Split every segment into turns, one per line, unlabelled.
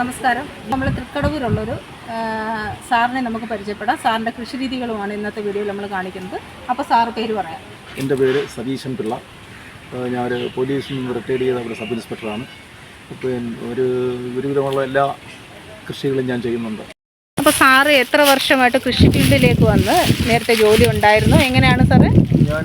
നമസ്കാരം. നമ്മൾ തൃക്കടവൂരുള്ളൊരു സാറിനെ നമുക്ക് പരിചയപ്പെടാം. സാറിന്റെ കൃഷി രീതികളുമാണ് ഇന്നത്തെ വീഡിയോയിൽ നമ്മൾ കാണിക്കുന്നത്. അപ്പോൾ സാറ് പേര് പറയാം.
എന്റെ പേര് സതീശൻ പിള്ള. ഞാൻ ഞാനൊരു പോലീസിൽ നിന്ന് റിട്ടയർഡ് ചെയ്ത ഒരു സബ് ഇൻസ്പെക്ടറാണ്. ഇപ്പോൾ ഒരു ഒരുവിധമുള്ള എല്ലാ കൃഷികളും ഞാൻ ചെയ്യുന്നുണ്ട്.
അപ്പോൾ സാറ് എത്ര വർഷമായിട്ട് കൃഷി ഫീൽഡിലേക്ക് വന്ന് നേരത്തെ ജോലി ഉണ്ടായിരുന്നു? എങ്ങനെയാണ് സാറ്?
ഞാൻ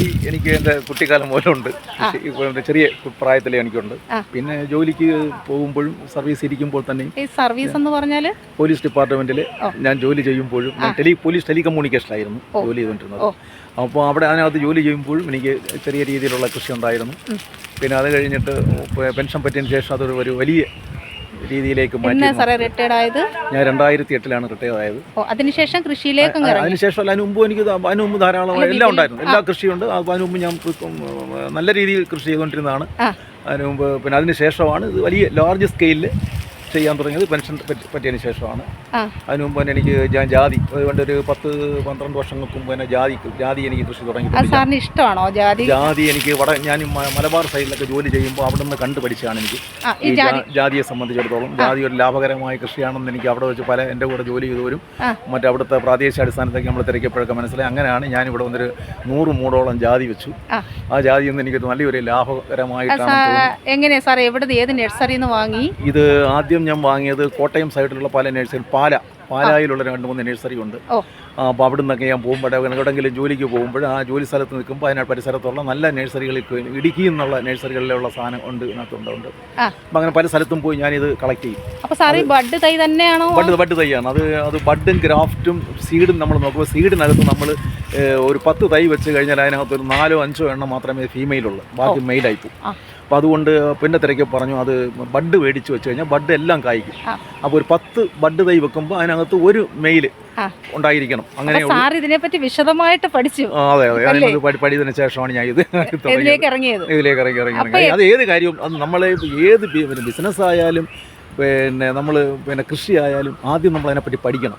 കൃഷി എനിക്ക് എന്റെ കുട്ടിക്കാലം മുതലുണ്ട് കൃഷി എന്റെ ചെറിയ പ്രായത്തിലേ എനിക്കുണ്ട്. പിന്നെ ജോലിക്ക് പോകുമ്പോഴും സർവീസ് ഇരിക്കുമ്പോൾ
തന്നെ സർവീസ് എന്ന് പറഞ്ഞാൽ
പോലീസ് ഡിപ്പാർട്ട്മെന്റിൽ ഞാൻ ജോലി ചെയ്യുമ്പോഴും ഞാൻ ടെലി പോലീസ് ടെലികമ്മ്യൂണിക്കേഷനായിരുന്നു ജോലി ചെയ്തുകൊണ്ടിരുന്നത്. അപ്പോൾ അവിടെ അതിനകത്ത് ജോലി ചെയ്യുമ്പോഴും എനിക്ക് ചെറിയ രീതിയിലുള്ള കൃഷി ഉണ്ടായിരുന്നു പിന്നെ അത് കഴിഞ്ഞിട്ട് പെൻഷൻ പറ്റിയതിന് ശേഷം അതൊരു വലിയ രീതിയിലേക്ക് മാറ്റി
സാറേ റിട്ടയർഡ് ആയത്?
ഞാൻ രണ്ടായിരത്തി എട്ടിലാണ് റിട്ടയർ ആയത്.
അതിനുശേഷം കൃഷിയിലേക്കും
അതിനുശേഷം അല്ല അതിന് മുമ്പ് എനിക്ക് അതിന് മുമ്പ് ധാരാളം എല്ലാം ഉണ്ടായിരുന്നു. എല്ലാ കൃഷിയുണ്ട്. അത് അതിന് മുമ്പ് ഞാൻ നല്ല രീതിയിൽ കൃഷി ചെയ്തുകൊണ്ടിരുന്നതാണ്. അതിന് മുമ്പ് പിന്നെ അതിന് ശേഷമാണ് ഇത് വലിയ ലാർജ് സ്കെയിലിൽ ചെയ്യാൻ തുടങ്ങിയത് പെൻഷൻ പറ്റി- പറ്റിയതിന് ശേഷമാണ്. അതിനു മുമ്പ് തന്നെ എനിക്ക് ഞാൻ ജാതി അതുകൊണ്ട് ഒരു പത്ത് പന്ത്രണ്ട് വർഷങ്ങൾക്ക് മുമ്പ് തന്നെ ജാതി ജാതി എനിക്ക് കൃഷി
തുടങ്ങി ഇഷ്ടമാണോ ജാതി?
ജാതി എനിക്ക് വട ഞാൻ മലബാർ സൈഡിലൊക്കെ ജോലി ചെയ്യുമ്പോൾ അവിടെ നിന്ന് കണ്ടു പഠിച്ചതാണ് എനിക്ക് ഈ ജാതിയെ സംബന്ധിച്ചിടത്തോളം. ജാതി ഒരു ലാഭകരമായ കൃഷിയാണെന്ന് എനിക്ക് അവിടെ വെച്ച് പല എന്റെ കൂടെ ജോലി ചെയ്തവരും. മറ്റേ അവിടുത്തെ പ്രാദേശിക അടിസ്ഥാനത്തേക്ക് നമ്മൾ തിരക്കിയപ്പോഴൊക്കെ മനസ്സിലായി. അങ്ങനെയാണ് ഞാൻ ഇവിടെ വന്നൊരു നൂറ് മൂടോളം ജാതി വെച്ചു.
ആ.
ജാതി ഒന്ന് എനിക്ക് നല്ലൊരു ലാഭകരമായിട്ടാണ്
എങ്ങനെയാ സാറേ? എവിടെ ഏത് നഴ്സറിന്ന് വാങ്ങി?
ഇത് ആദ്യം ഞാൻ വാങ്ങിയത് കോട്ടയം സൈഡിലുള്ള പല നഴ്സറി പാല. പാലായിലുള്ള രണ്ട് മൂന്ന് നഴ്സറി ഉണ്ട്. അപ്പോൾ അവിടെ നിന്നൊക്കെ ഞാൻ പോകുമ്പോൾ എവിടെയെങ്കിലും ജോലിക്ക് പോകുമ്പോൾ ആ ജോലി സ്ഥലത്ത് നിൽക്കുമ്പോൾ അതിന് പരിസരത്തുള്ള നല്ല നഴ്സറികളിൽ ഇടുക്കി എന്നുള്ള നഴ്സറികളിലുള്ള സാധനം ഉണ്ട് ഇതിനകത്തുണ്ട് ഉണ്ട്. അപ്പം അങ്ങനെ പല സ്ഥലത്തും പോയി ഞാനിത് കളക്ട് ചെയ്യും.
അപ്പോൾ സാർ ഈ ബഡ് തൈ തന്നെയാണോ?
ബഡ് ബഡ് തൈയാണ്. അത് അത് ബഡും ഗ്രാഫ്റ്റും സീഡും നമ്മൾ നോക്കുമ്പോൾ സീഡിനകത്ത് നമ്മൾ ഒരു പത്ത് തൈ വെച്ച് കഴിഞ്ഞാൽ അതിനകത്ത് ഒരു നാലോ അഞ്ചോ എണ്ണം മാത്രമേ ഫീമെയിലുള്ളൂ ബാക്കി മെയിലായി പോകും. അപ്പോൾ അതുകൊണ്ട് പിന്നെ തിരക്കി പറഞ്ഞു അത് ബഡ് മേടിച്ച് വെച്ച് കഴിഞ്ഞാൽ ബഡ് എല്ലാം കായ്ക്കും. അപ്പോൾ ഒരു പത്ത് ബഡ് തൈ വെക്കുമ്പോൾ അതിനകത്ത് ഒരു മെയിൽ ഉണ്ടായിരിക്കണം. അങ്ങനെ
സാർ ഇതിനെപ്പറ്റി വിശദമായിട്ട് പഠിച്ചു.
അതെ അതെ? അതിനകത്ത് പഠി- പഠിച്ചതിന് ശേഷമാണ് ഞാൻ ഇത്
ഇതിലേക്ക്
ഇറങ്ങി ഇറങ്ങി അത് ഏത് കാര്യവും അത് നമ്മളെ ഏത് ബിസിനസ് ആയാലും പിന്നെ നമ്മൾ പിന്നെ കൃഷി ആയാലും ആദ്യം നമ്മൾ അതിനെപ്പറ്റി പഠിക്കണം.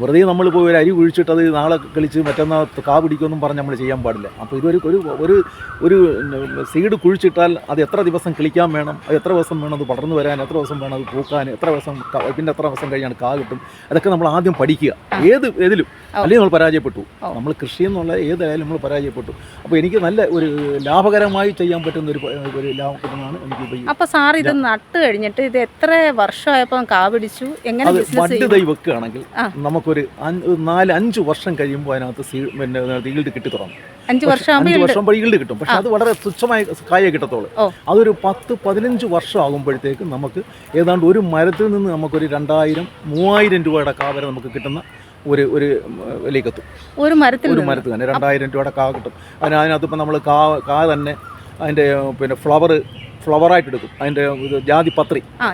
വെറുതെ നമ്മൾ പോയി ഒരു അരി കുഴിച്ചിട്ട് അത് നാളെ കളിച്ച് മറ്റന്നാൾ കാ പിടിക്കുമെന്നും പറഞ്ഞ് നമ്മൾ ചെയ്യാൻ പാടില്ല അപ്പോൾ ഇതൊരു ഒരു ഒരു ഒരു സീഡ് കുഴിച്ചിട്ടാൽ അത് എത്ര ദിവസം കിളിക്കാൻ വേണം അത് എത്ര ദിവസം വേണം അത് വളർന്നു വരാൻ എത്ര ദിവസം വേണം അത് പൂക്കാൻ എത്ര ദിവസം പിന്നെ എത്ര ദിവസം കഴിഞ്ഞാണ് കാ കിട്ടും അതൊക്കെ നമ്മൾ ആദ്യം പഠിക്കുക ഏത് ഏതിലും. അല്ലെങ്കിൽ നമ്മൾ പരാജയപ്പെട്ടു. നമ്മൾ കൃഷി എന്നുള്ള ഏതായാലും നമ്മൾ പരാജയപ്പെട്ടു. അപ്പോൾ എനിക്ക് നല്ല ഒരു ലാഭകരമായി ചെയ്യാൻ പറ്റുന്ന ഒരു ഒരു ലാഭപ്പെടുന്നതാണ് എനിക്ക്
അപ്പോൾ സാർ ഇത് നട്ട് കഴിഞ്ഞിട്ട് ഇത് എത്ര വർഷമായപ്പോൾ കാ പിടിച്ചു? എങ്ങനെ
ബഡ് തൈ വെക്കുകയാണെങ്കിൽ നമുക്കൊരു നാല് അഞ്ച് വർഷം കഴിയുമ്പോൾ അതിനകത്ത് സീ പിന്നെ ഈൽഡ് കിട്ടി തുടങ്ങും.
അഞ്ചു വർഷം
അഞ്ച് വർഷം ഈൽഡ് കിട്ടും. പക്ഷെ അത് വളരെ തുച്ഛമായ കായ
കിട്ടത്തോളൂ
അതൊരു പത്ത് പതിനഞ്ച് വർഷം ആകുമ്പോഴത്തേക്കും നമുക്ക് ഏതാണ്ട് ഒരു മരത്തിൽ നിന്ന് നമുക്കൊരു രണ്ടായിരം മൂവായിരം രൂപയുടെ കാ വരെ നമുക്ക് കിട്ടുന്ന ഒരു ഒരു വിലയ്ക്കെത്തും
ഒരു മരത്തിൽ
ഒരു. മരത്തിൽ തന്നെ രണ്ടായിരം രൂപയുടെ കാ കിട്ടും. അതിന് അതിനകത്ത് ഇപ്പം നമ്മൾ കാ കാ തന്നെ അതിന്റെ പിന്നെ ഫ്ലവർ ഫ്ലവറായിട്ട് എടുക്കും അതിന്റെ ജാതി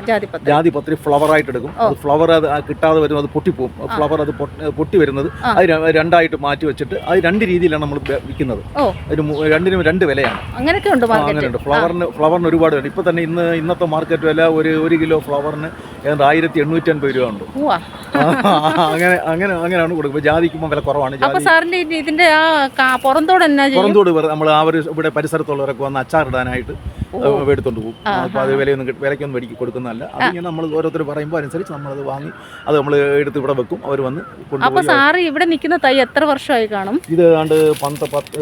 ജാതിപത്രി.
ജാതിപത്രി
ഫ്ലവറായിട്ട് എടുക്കും അത് ഫ്ലവർ അത് കിട്ടാതെ വരും അത് പൊട്ടിപ്പോവും. ഫ്ലവർ അത് പൊട്ടി- വരുന്നത്. അത് രണ്ടായിട്ട് മാറ്റി വെച്ചിട്ട് അത് രണ്ട് രീതിയിലാണ് നമ്മൾ വിൽക്കുന്നത്. രണ്ടിനും രണ്ട് വിലയാണ്.
അങ്ങനെയൊക്കെ ഉണ്ട്
ആ, അങ്ങനെയുണ്ട്. ഫ്ലവറിന് ഫ്ലവറിന് ഒരുപാട് വില. ഇപ്പൊ തന്നെ ഇന്ന് ഇന്നത്തെ മാർക്കറ്റ് വില ഒരു ഒരു കിലോ ഫ്ലവറിന് ഏതാണ്ട് ആയിരത്തി എണ്ണൂറ്റി അൻപത് രൂപ ഉണ്ട് അങ്ങനെ അങ്ങനെ അങ്ങനെയാണ് കൊടുക്കുന്നത്. ജാതിക്കുമ്പോൾ വില കുറവാണ്.
സാറിന്റെ ഇതിന്റെ പുറന്തോട്
പുറന്തോട് നമ്മൾ ആ ഒരു ഇവിടെ പരിസരത്തുള്ളവരൊക്കെ വന്ന് അച്ചാറിടാനായിട്ട് എടുത്തോണ്ട് പോകും. അപ്പോൾ അത് വിലയൊന്നും വിലയ്ക്കൊന്നും മേടിക്കും കൊടുക്കുന്നതല്ല. അതിങ്ങനെ നമ്മൾ ഓരോരുത്തർ പറയുമ്പോൾ അനുസരിച്ച് നമ്മളത് വാങ്ങി അത് നമ്മൾ എടുത്ത് ഇവിടെ വെക്കും. അവർ വന്ന്
സാറ് ഇവിടെ നിൽക്കുന്ന തൈ എത്ര വർഷമായി കാണും?
ഇത് ഏതാണ്ട് പന്ത് പത്ത്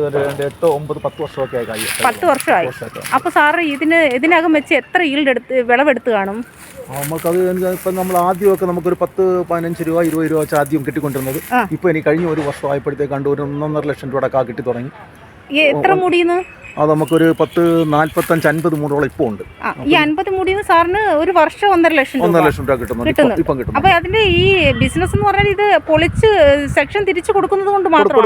എട്ടോ ഒമ്പത് പത്ത് വർഷമൊക്കെ ആയി കായി.
പത്ത് വർഷമായി.
വർഷമൊക്കെ
അപ്പൊ സാറ് ഇതിന് ഇതിനകം വെച്ച് എത്ര ഈൽഡ് എടുത്ത് വിളവെടുത്ത് കാണും?
നമുക്കത് ഇപ്പം നമ്മൾ ആദ്യമൊക്കെ നമുക്കൊരു പത്ത് പതിനഞ്ച് രൂപ ഇരുപത് രൂപ വെച്ച് ആദ്യം കിട്ടിക്കൊണ്ടിരുന്നത്. ഇപ്പോൾ ഇനി കഴിഞ്ഞ ഒരു വർഷം ആയപ്പോഴത്തേക്ക് കണ്ടു ഒരു ഒന്നൊന്നര ലക്ഷം രൂപയുടെ കാ കിട്ടി തുടങ്ങി.
എത്ര മുടിന്ന്?
അത് നമുക്കൊരു പത്ത് നാൽപ്പത്തഞ്ച് അൻപത് മൂടോളം ഇപ്പോൾ ഉണ്ട്.
ഈ അൻപത് മുടിന്ന് സാറിന് ഒരു വർഷം ഒന്നര ലക്ഷം
ഒന്നര ലക്ഷം രൂപ
കിട്ടുന്നു.
ഇപ്പം- കിട്ടും
അപ്പൊ അതിന്റെ ഈ ബിസിനസ് എന്ന് പറഞ്ഞാൽ ഇത് പൊളിച്ച് സെക്ഷൻ തിരിച്ചു കൊടുക്കുന്നത് കൊണ്ട്
മാത്രം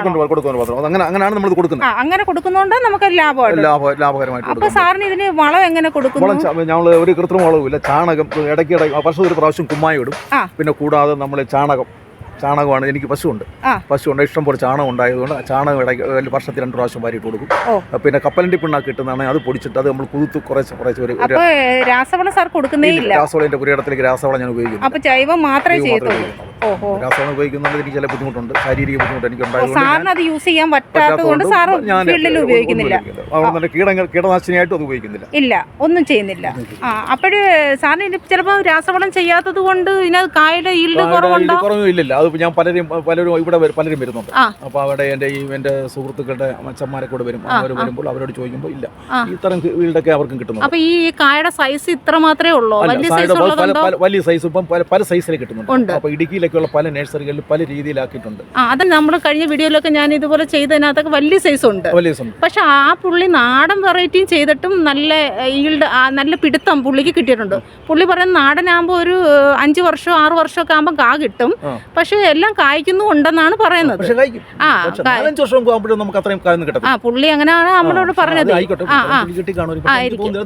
അങ്ങനെ അങ്ങനെയാണ് നമ്മൾ കൊടുക്കുന്നത്.
അങ്ങനെ കൊടുക്കുന്നതുകൊണ്ട് നമുക്ക് ലാഭമാണ്
ലാഭ ലാഭകരമായിട്ട്
അപ്പൊ സാറിന് ഇതിന് വളം എങ്ങനെ കൊടുക്കുന്നു?
വളം ഞങ്ങൾ ഒരു കൃത്രിമ വളവുമില്ല. ചാണകം ഇടയ്ക്ക് ഇടയ്ക്ക് വർഷം ഒരു പ്രാവശ്യം കുമ്മായി ഇടും. പിന്നെ കൂടാതെ നമ്മൾ ചാണകം ചാണകമാണ്. എനിക്ക് പശുവുണ്ട്. പശുവുണ്ട്. ഇഷ്ടം പോലെ ചാണകം ഉണ്ടായതുകൊണ്ട് ചാണകം ഇടയ്ക്ക് വർഷത്തിൽ രണ്ട് പ്രാവശ്യം വാരിയിട്ട് കൊടുക്കും. പിന്നെ കപ്പലിന്റെ പിണ്ണാക്ക് കിട്ടുന്നതാണ്. അത് പൊടിച്ചിട്ട് അത് നമ്മൾ കുതിർത്ത് കുറച്ച് കുറച്ച് ഒരു
രാസവളം സാർ കൊടുക്കുന്നേ ഇല്ല.
രാസവളത്തിന്റെ പുരയിടത്തിലേക്ക് രാസവളം ഞാൻ ഉപയോഗിക്കുന്നു
അപ്പോൾ ജൈവം മാത്രമേ ചെയ്യത്തുള്ളൂ.
രാസവളം ഉപയോഗിക്കുന്നതുകൊണ്ട് എനിക്ക് ചില ബുദ്ധിമുട്ടുണ്ട്. ശാരീരിക ബുദ്ധിമുട്ട് എനിക്ക് ഉണ്ടായതുകൊണ്ട്
അത് യൂസ് ചെയ്യാൻ
പറ്റാത്തതുകൊണ്ട്
ഫീൽഡിൽ ഉപയോഗിക്കുന്നില്ല.
അതുകൊണ്ട് തന്നെ കീടങ്ങൾ കീടനാശിനിയായിട്ടും അത് ഉപയോഗിക്കുന്നില്ല.
ഇല്ല ഒന്നും ചെയ്യുന്നില്ല. ആ അപ്പോഴ് സാറിന് ചിലപ്പോൾ രാസവളം ചെയ്യാത്തത് കൊണ്ട് ഇതിനകത്ത് കായുടെ ഈൽഡ് കുറവുണ്ടോ?
ഇത് കുറവും ഇല്ലില്ല. അത് ഞാൻ പലരും പലരും ഇവിടെ പലരും വരുന്നുണ്ട്.
അപ്പൊ
അപ്പോൾ അവിടെ എന്റെ ഈ എന്റെ സുഹൃത്തുക്കളുടെ അച്ഛന്മാരെ കൂടെ വരും അവർ വരുമ്പോൾ അവരോട് ചോദിക്കുമ്പോൾ ഇല്ല. ഇത്തരം വീടൊക്കെ അവർക്കും കിട്ടുന്നുണ്ട്.
അപ്പൊ ഈ കായുടെ സൈസ് ഇത്ര മാത്രമേ ഉള്ളൂ? വലിയ സൈസ്
ഇപ്പം പല സൈസിൽ കിട്ടുന്നുണ്ട്. അപ്പോൾ ഇടുക്കിയിലൊക്കെയുള്ള പല നഴ്സറികളിൽ പല രീതിയിലാക്കിയിട്ടുണ്ട്.
അത് നമ്മൾ കഴിഞ്ഞ വീഡിയോയിലൊക്കെ ഞാൻ ഇതുപോലെ ചെയ്തതിനകത്തൊക്കെ വലിയ സൈസ് ഉണ്ട്.
വലിയ സൈസ് ഉണ്ട്.
പക്ഷെ ആ പുള്ളി നാടൻ വെറൈറ്റിയും ചെയ്തിട്ടും നല്ല ഈൽഡ് നല്ല പിടുത്തം പുള്ളിക്ക് കിട്ടിയിട്ടുണ്ട്. പുള്ളി പറയുന്നത് നാടനാകുമ്പോൾ ഒരു അഞ്ചു വർഷം ആറ് വർഷമൊക്കെ ആകുമ്പോൾ കാ കിട്ടും.
ആ.
പക്ഷെ എല്ലാം കായ്ക്കുന്നു ഉണ്ടെന്നാണ് പറയുന്നത് ആ
നമുക്ക് അത്രയും
ആ പുള്ളി അങ്ങനെയാണ് നമ്മളോട് പറഞ്ഞത്.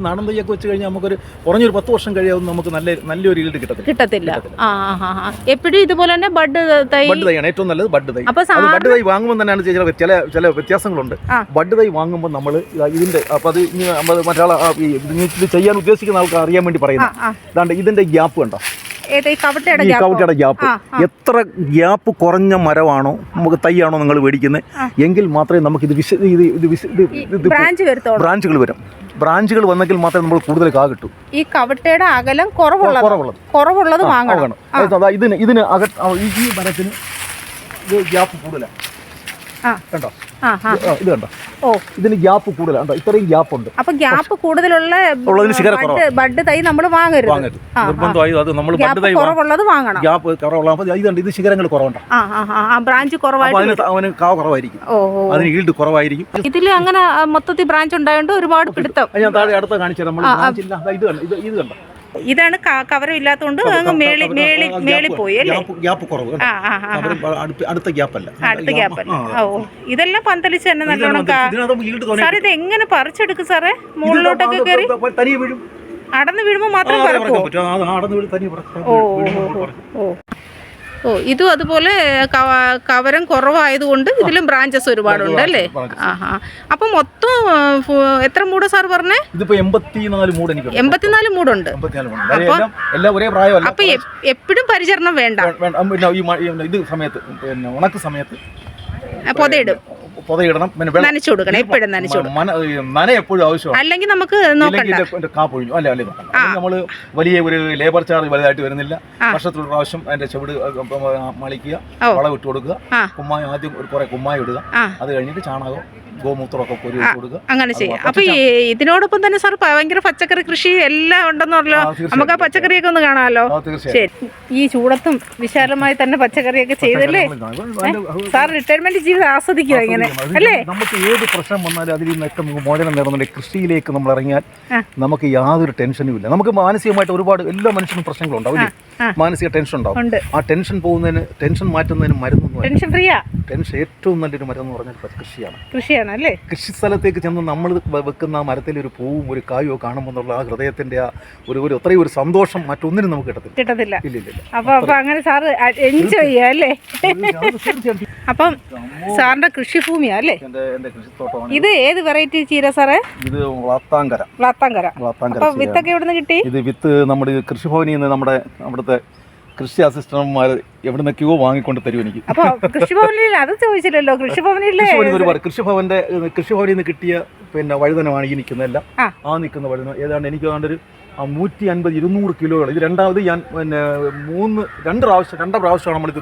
നാടൻ വെച്ച് കഴിഞ്ഞാൽ നമുക്കൊരു കുറഞ്ഞൊരു പത്ത് വർഷം കഴിയാവും നമുക്ക് നല്ല നല്ലൊരു ഈൽഡ് കിട്ടത്തില്ല.
ആ എപ്പോഴും ഇതുപോലെ തന്നെ ബഡ് തൈ
ബഡ് തൈയാണ് ഏറ്റവും നല്ലത് ബഡ് തൈ.
അപ്പൊ
ബഡ് തൈ വാങ്ങുമ്പോൾ തന്നെയാണ് ചില ചില ചില വ്യത്യാസങ്ങളുണ്ട്. ബഡ് തൈ വാങ്ങുമ്പോൾ നമ്മൾ ഇതിന്റെ അപ്പൊ അത് ചെയ്യാൻ ഉദ്ദേശിക്കുന്ന ആൾക്ക് അറിയാൻ വേണ്ടി പറയുന്നത് ഇതാണ്ട് ഇതിന്റെ ഗ്യാപ്പ് കണ്ടോ?
ഈ കവട്ടയുടെ ഗ്യാപ്പോ?
എത്ര ഗ്യാപ്പ് കുറഞ്ഞ മരമാണോ നമുക്ക് തൈയാണോ നിങ്ങൾ മേടിക്കുന്നത് എങ്കിൽ മാത്രമേ നമുക്ക് ഇത് വിശ ഇത് ഇത് വിശ ഇത് ബ്രാഞ്ചുകൾ വരും. ബ്രാഞ്ചുകൾ വന്നെങ്കിൽ മാത്രമേ നമ്മൾ കൂടുതൽ കാ കിട്ടൂ
ഈ കവട്ടയുടെ അകലം കുറവുള്ളത്.
കുറവുള്ളത്.
വാങ്ങണം.
ഇതിന് ഇതിന് അകത്ത് ഈ മരത്തിന് ഇത് ഗ്യാപ്പ് കൂടുതലാണ്
ആ.
കണ്ടോ? ഇത് കണ്ടോ?
ഓ.
ഇതിന് ഗ്യാപ്പ് കൂടുതലാണ് ഇത്രയും ഗ്യാപ്പ് ഉണ്ട്
അപ്പൊ ഗ്യാപ്പ് കൂടുതലുള്ള ബഡ് തൈ നമ്മൾ വാങ്ങരുത്.
നിർബന്ധമായി അത് നമ്മൾ ബഡ് തൈ
കുറവുള്ളത് വാങ്ങണം.
ഗ്യാപ്പ് കുറവുള്ള ഇതുണ്ട് ഇത് ശിഖരങ്ങൾ
ബ്രാഞ്ച് കുറവായിട്ട്
അവന് കുറവായിരിക്കും. അതിന് ഈൽഡ് കുറവായിരിക്കും.
ഇതിൽ അങ്ങനെ മൊത്തത്തിൽ ബ്രാഞ്ച് ഉണ്ടായതുകൊണ്ട് ഒരുപാട് പിടുത്തം.
ഞാൻ താഴെ അടുത്ത കാണിച്ചു നമ്മൾ. ഇത് കണ്ടോ? ഇത് കണ്ടോ?
ഇതാണ് കവരം ഇല്ലാത്തതുകൊണ്ട് അങ്ങ് മേളി മേളി മേളി പോയി അല്ലേ?
ഗ്യാപ്പ് കുറവ്?
ആ ആ
അടുത്ത- അടുത്ത ഗ്യാപ്പ് അല്ല.
അടുത്ത ഗ്യാപ്പ്
ആ, ആ.
ഓ ഇതെല്ലാം പന്തലിച്ച് തന്നെ നല്ലോണം സാർ ഇത് എങ്ങനെ പറിച്ചെടുക്കും സാറേ? മുകളിലോട്ടൊക്കെ കയറി അടന്ന് വീഴുമ്പോൾ മാത്രം
പറക്കും.
ഓ ഓ. ഓ ഇതും അതുപോലെ കവരം കുറവായതുകൊണ്ട് ഇതിലും ബ്രാഞ്ചസ് ഒരുപാടുണ്ട് അല്ലേ?
അപ്പൊ
ആഹാ. അപ്പം മൊത്തം എത്ര മൂട് സാർ പറഞ്ഞേ?
ഇതിപ്പോ എൺപത്തിനാല് മൂട് എനിക്ക്
മൂടുണ്ട്. അപ്പൊ എപ്പോഴും പരിചരണം വേണ്ട.
ഇത് സമയത്ത് ഉണക്ക് സമയത്ത്
പൊതയിടും.
പുതയിടണം പിന്നെ വെള്ളം.
നനച്ചു കൊടുക്കണം എപ്പോഴും നനച്ചു കൊടുക്കണം
മന ഈ നന എപ്പോഴും ആവശ്യമാണ്.
അല്ലെങ്കിൽ നമുക്ക്
ഇല്ലെങ്കിൽ
നോക്കണ്ട.
ഇതിന്റെ- ഇതിന്റെ കാ പൊഴിഞ്ഞു. അല്ല അല്ലേ നമ്മൾ വലിയ ഒരു ലേബർ ചാർജ് വലുതായിട്ട് വരുന്നില്ല.
ആ.
വർഷത്തിൽ ഒരു പ്രാവശ്യം അതിന്റെ ചുവട് മളിക്കുക
ഓ.
വളം ഇട്ട് കൊടുക്കുക.
ആ.
കുമ്മായം ആദ്യം ഒരു കുറെ കുമ്മായി ഇടുക.
ആ.
അത് കഴിഞ്ഞിട്ട് ചാണകം ഗോമൂത്രമൊക്കെ പൊരി വെച്ച് കൊടുക്കുക.
അങ്ങനെ ചെയ്യാം. അപ്പൊ ഈ ഇതിനോടൊപ്പം തന്നെ സാർ ഭയങ്കര പച്ചക്കറി കൃഷി എല്ലാം ഉണ്ടെന്നല്ലോ.
ആ, തീർച്ചയായും.
നമുക്ക് ആ പച്ചക്കറിയൊക്കെ ഒന്ന് കാണാമല്ലോ.
ആ, തീർച്ചയായും.
ശരി. ഈ ചൂടത്തും വിശാലമായി തന്നെ പച്ചക്കറിയൊക്കെ ചെയ്തല്ലേ? സാർ റിട്ടയർമെന്റ് ജീവിതം ആസ്വദിക്കുക ഇങ്ങനെ അല്ലേ?
നമുക്ക് ഏത് പ്രശ്നം വന്നാലും അതിൽ നിന്നൊക്കെ നമുക്ക് മോചനം നേടുന്നുണ്ട് കൃഷിയിലേക്ക് നമ്മൾ ഇറങ്ങിയാൽ നമുക്ക് യാതൊരു ടെൻഷനും ഇല്ല. നമുക്ക് മാനസികമായിട്ട് ഒരുപാട് എല്ലാ മനുഷ്യനും പ്രശ്നങ്ങളുണ്ടാവും
ഉണ്ടാവും
ഇല്ലേ? മാനസിക ടെൻഷൻ ഉണ്ടാവും. ആ ടെൻഷൻ പോകുന്നതിന് ടെൻഷൻ മാറ്റുന്നതിന് മരുന്ന്
ടെൻഷൻ ഫ്രീയാ?
ടെൻഷൻ ഏറ്റവും നല്ലൊരു മരം എന്ന് പറഞ്ഞാൽ കൃഷിയാണ്.
കൃഷിയാണ് അല്ലേ?
കൃഷി സ്ഥലത്തേക്ക് ചെന്ന് നമ്മൾ വെക്കുന്ന ആ മരത്തിൽ ഒരു പൂവും ഒരു കായോ കാണുമ്പോൾ എന്നുള്ള ആ ഹൃദയത്തിന്റെ ആ ഒരു ഒരു അത്രയും ഒരു സന്തോഷം മറ്റൊന്നിനും നമുക്ക് കിട്ടത്തില്ല.
കിട്ടത്തില്ല.
ഇല്ല ഇല്ല
അപ്പൊ അപ്പൊ അങ്ങനെ സാറ് എൻജോയ് ചെയ്യാ അല്ലേ? അപ്പം സാറിന്റെ കൃഷിഭൂമിയാ അല്ലേ? ഇത് ഏത് വെറൈറ്റി ചീര സാറേ?
ഇത് വളത്താങ്കര
വളത്താങ്കര
വളത്താങ്കര
വിത്തൊക്കെ എവിടെ നിന്ന് കിട്ടി?
ഇത് വിത്ത് നമ്മുടെ കൃഷിഭവനിൽ നിന്ന് നമ്മുടെ അവിടുത്തെ കൃഷി അസിസ്റ്റന്റ്മാർ എവിടെ നിന്നൊക്കെയോ വാങ്ങിക്കൊണ്ട് തരും എനിക്ക്.
അപ്പൊ കൃഷിഭവനിൽ അത് ചോദിച്ചില്ലല്ലോ. കൃഷിഭവനിലെ
കൃഷിഭവനിൽ ഒരുപാട് കൃഷിഭവന്റെ കൃഷിഭവനിൽ നിന്ന് കിട്ടിയ പിന്നെ വഴുതനമാണ് ഈ നിൽക്കുന്നതെല്ലാം.
ആ.
നിൽക്കുന്ന വഴുതന ഏതാണ്ട് എനിക്ക് ഏതാണ്ട് ഒരു നൂറ്റി അൻപത് ഇരുന്നൂറ് കിലോകൾ. ഇത് രണ്ടാമത് ഞാൻ പിന്നെ മൂന്ന് രണ്ട് പ്രാവശ്യം രണ്ട് പ്രാവശ്യമാണ് നമ്മൾ ഇത്